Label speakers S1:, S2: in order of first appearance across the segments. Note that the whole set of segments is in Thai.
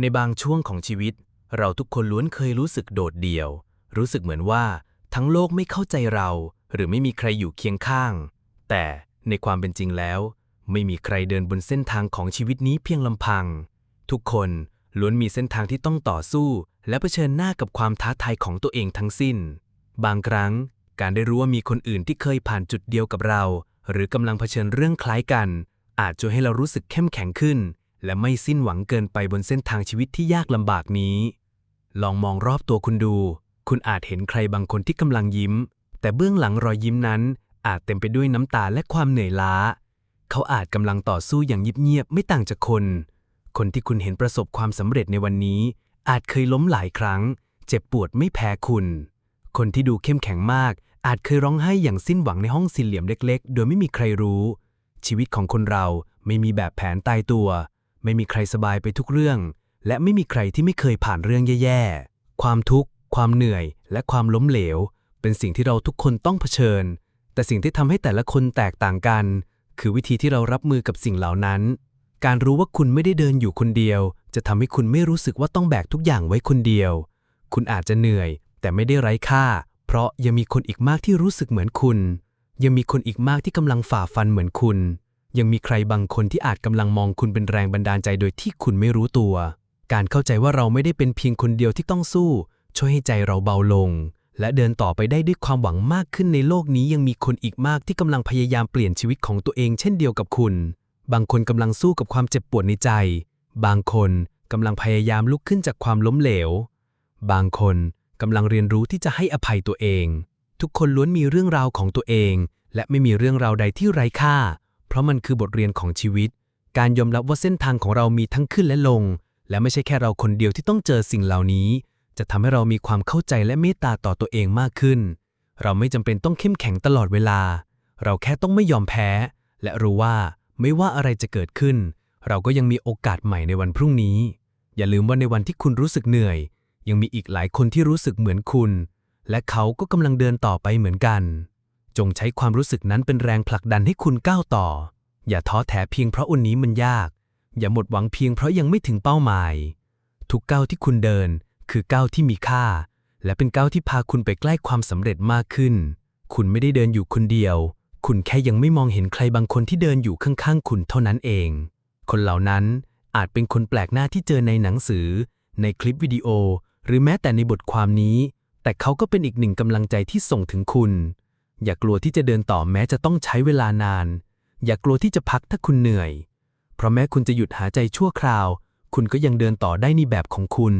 S1: ในบางช่วงของชีวิต เราทุกคนล้วนเคยรู้สึกโดดเดี่ยว รู้สึกเหมือนว่าทั้งโลกไม่เข้าใจเรา หรือไม่มีใครอยู่เคียงข้าง แต่ในความเป็นจริงแล้ว ไม่มีใครเดินบนเส้นทางของชีวิตนี้เพียงลำพัง ทุกคนล้วนมีเส้นทางที่ต้องต่อสู้ และเผชิญหน้ากับความท้าทายของตัวเองทั้งสิ้น บางครั้ง การได้รู้ว่ามีคนอื่นที่เคยผ่านจุดเดียวกับเรา หรือกำลังเผชิญเรื่องคล้ายกัน อาจช่วยให้เรารู้สึกเข้มแข็งขึ้น และไม่สิ้นหวังเกินไปบนเส้นทางชีวิตที่ยากลำบากนี้ ลองมองรอบตัวคุณดู คุณอาจเห็นใครบางคนที่กำลังยิ้ม แต่เบื้องหลังรอยยิ้มนั้น อาจเต็มไปด้วยน้ำตาและความเหนื่อยล้า เขาอาจกำลังต่อสู้อย่างเงียบๆไม่ต่างจากคน คนที่คุณเห็นประสบความสำเร็จในวันนี้ อาจเคยล้มหลายครั้ง เจ็บปวดไม่แพ้คุณ คนที่ดูเข้มแข็งมาก อาจเคยร้องไห้อย่างสิ้นหวังในห้องสี่เหลี่ยมเล็ก ๆ โดยไม่มีใครรู้ ชีวิตของคนเราไม่มีแบบแผนตายตัว ไม่มีใครสบายไปทุกเรื่อง และไม่มีใครที่ไม่เคยผ่านเรื่องแย่ๆ ความทุกข์ ความเหนื่อย และความล้มเหลว เป็นสิ่งที่เราทุกคนต้องเผชิญ แต่สิ่งที่ทำให้แต่ละคนแตกต่างกัน คือวิธีที่เรารับมือกับสิ่งเหล่านั้น การรู้ว่าคุณไม่ได้เดินอยู่คนเดียว จะทำให้คุณไม่รู้สึกว่าต้องแบกทุกอย่างไว้คนเดียว คุณอาจจะเหนื่อย แต่ไม่ได้ไร้ค่า เพราะยังมีคนอีกมากที่รู้สึกเหมือนคุณ ยังมีคนอีกมากที่กำลังฝ่าฟันเหมือนคุณ ยังมีใครบางคนที่อาจกำลังมองคุณเป็นแรงบันดาลใจโดยที่คุณไม่รู้ตัว การเข้าใจว่าเราไม่ได้เป็นเพียงคนเดียวที่ต้องสู้ ช่วยให้ใจเราเบาลง และเดินต่อไปได้ด้วยความหวังมากขึ้นในโลกนี้ยังมีคนอีกมากที่กำลังพยายามเปลี่ยนชีวิตของตัวเองเช่นเดียวกับคุณ บางคนกำลังสู้กับความเจ็บปวดในใจ บางคนกำลังพยายามลุกขึ้นจากความล้มเหลว บางคนกำลังเรียนรู้ที่จะให้อภัยตัวเอง ทุกคนล้วนมีเรื่องราวของตัวเอง และไม่มีเรื่องราวใดที่ไร้ค่า ราะมันคือบทเรียนของชีวิต การยอมรับว่าเส้นทางของเรามีทั้งขึ้นและลง และไม่ใช่แค่เราคนเดียวที่ต้องเจอสิ่งเหล่านี้ จะทำให้เรามีความเข้าใจและเมตตาต่อตัวเองมากขึ้น เราไม่จำเป็นต้องเข้มแข็งตลอดเวลา เราแค่ต้องไม่ยอมแพ้ และรู้ว่าไม่ว่าอะไรจะเกิดขึ้น เราก็ยังมีโอกาสใหม่ในวันพรุ่งนี้ อย่าลืมว่าในวันที่คุณรู้สึกเหนื่อย ยังมีอีกหลายคนที่รู้สึกเหมือนคุณ และเขาก็กำลังเดินต่อไปเหมือนกัน จงใช้ความรู้สึกนั้นเป็นแรงผลักดันให้คุณก้าวต่อ อย่าท้อแท้เพียงเพราะวันนี้มันยาก อย่าหมดหวังเพียงเพราะยังไม่ถึงเป้าหมาย ทุกก้าวที่คุณเดิน คือก้าวที่มีค่า และเป็นก้าวที่พาคุณไปใกล้ความสำเร็จมากขึ้น คุณไม่ได้เดินอยู่คนเดียว คุณแค่ยังไม่มองเห็นใครบางคนที่เดินอยู่ข้างๆ คุณเท่านั้นเอง คนเหล่านั้นอาจเป็นคนแปลกหน้าที่เจอในหนังสือ ในคลิปวิดีโอ หรือแม้แต่ในบทความนี้ แต่เขาก็เป็นอีกหนึ่งกำลังใจที่ส่งถึงคุณ อย่ากลัวที่จะเดินต่อแม้จะต้องใช้เวลานาน อย่ากลัวที่จะพักถ้าคุณเหนื่อย เพราะแม้คุณจะหยุดหายใจชั่วคราว คุณก็ยังเดินต่อได้ในแบบของคุณ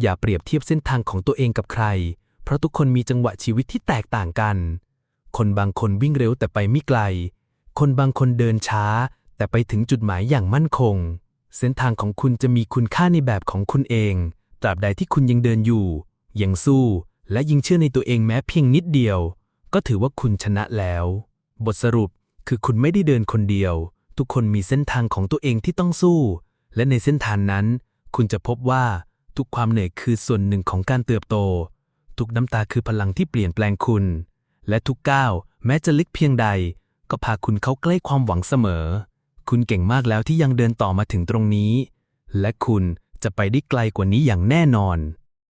S1: อย่าเปรียบเทียบเส้นทางของตัวเองกับใคร เพราะทุกคนมีจังหวะชีวิตที่แตกต่างกัน คนบางคนวิ่งเร็วแต่ไปไม่ไกล คนบางคนเดินช้า แต่ไปถึงจุดหมายอย่างมั่นคง เส้นทางของคุณจะมีคุณค่าในแบบของคุณเอง ตราบใดที่คุณยังเดินอยู่ ยังสู้ และยิ่งเชื่อในตัวเองแม้เพียงนิดเดียว ก็ถือว่าคุณชนะแล้ว บทสรุปคือคุณไม่ได้เดินคนเดียว ทุกคนมีเส้นทางของตัวเองที่ต้องสู้ และในเส้นทางนั้น คุณจะพบว่าทุกความเหนื่อยคือส่วนหนึ่งของการเติบโต ทุกน้ำตาคือพลังที่เปลี่ยนแปลงคุณ และทุกก้าวแม้จะลึกเพียงใด ก็พาคุณเข้าใกล้ความหวังเสมอ คุณเก่งมากแล้วที่ยังเดินต่อมาถึงตรงนี้ และคุณจะไปได้ไกลกว่านี้อย่างแน่นอน